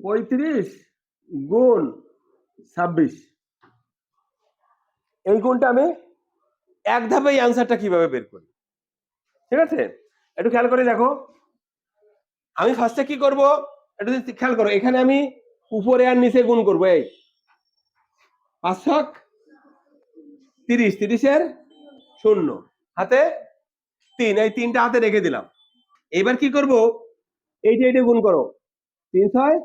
পঁয়ত্রিশ গুণ ছাব্বিশ। এই গুণটা আমি এক ধাপে এই আনসারটা কীভাবে বের করি? ঠিক আছে? একটু খেয়াল করে দেখো। আমি ফার্স্টে কি করব? একটু খেয়াল করো, এখানে আমি উপরে আর নিচে গুণ করব, এই। পাঁচ ছক তিরিশ, তিরিশের শূন্য। হাতে তিন, এই তিনটা হাতে রেখে দিলাম। এবার কি করব? এইটা এইটা গুণ করো। তিন ছয়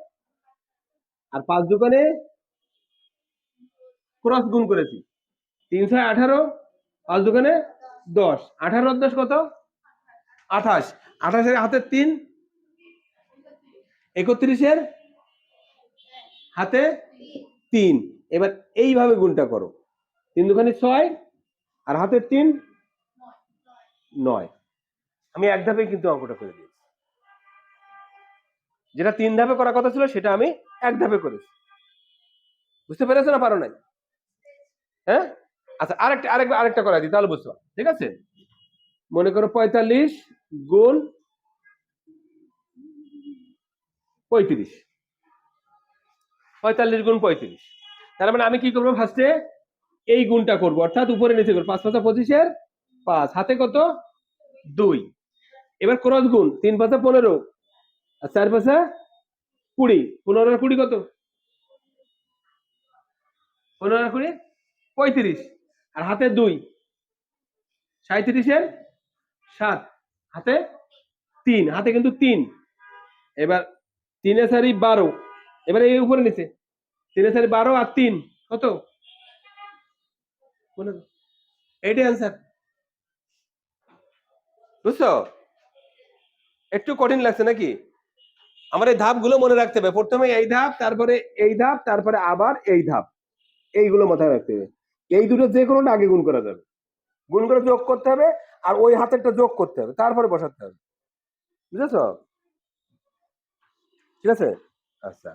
আর পাঁচ দোকানে ক্রস গুণ করেছি। তিন ছয় আঠারো, পাঁচ দোকানে দশ। আঠারো দশ কত? আঠাশ। আঠাশের হাতে তিন, একত্রিশের হাতে তিন। এবার এইভাবে গুণটা করো। তিন দোকানে ছয় আর হাতে তিন, নয়। আমি এক ধাপে কিন্তু অঙ্কটা করে দিয়েছি। যেটা তিন ধাপে করার কথা ছিল সেটা আমি এক ধাপে করেছি। বুঝতে পেরেছ না? পারো নাই? হ্যাঁ? আচ্ছা আরেকটা, আরেকবার, আরেকটা করা দিই, তাহলে বুঝতে পারো ঠিক আছে? মনে করো পঁয়তাল্লিশ গুণ পঁয়ত্রিশ। পঁয়তাল্লিশ গুণ পঁয়ত্রিশ। তার মানে আমি কি করব ফার্স্টে এই গুণটা করব, অর্থাৎ উপরে নিচে করব। পাঁচ পাঁচা পঁচিশের পাঁচ। হাতে কত? দুই। এবার ক্রস গুণ, তিন পাঁচা পনেরো। আর চার পাঁচা কুড়ি। পনেরো আর কুড়ি কত? পনেরো কুড়ি? পঁয়ত্রিশ। আর হাতে দুই। সাঁত্রিশের সাত। হাতে তিন। হাতে কিন্তু তিন। এবার তিনে সারি বারো। এবার এই উপরে নিচে। তিনে সারি বারো আর তিন। কত? এইটাই অ্যান্সার বুঝছ? একটু কঠিন লাগছে নাকি? আমার এই ধাপগুলো মনে রাখতে হবে। প্রথমে এই ধাপ, তারপরে এই ধাপ, তারপরে আবার এই ধাপ। এইগুলো মাথায় রাখতে হবে। এই দুটো যে কোনোটা আগে গুণ করা যাবে। গুণ করে যোগ করতে হবে আর ওই হাতেরটা যোগ করতে হবে। তারপরে বসাতে হবে। বুঝেছ? ঠিক আছে? আচ্ছা।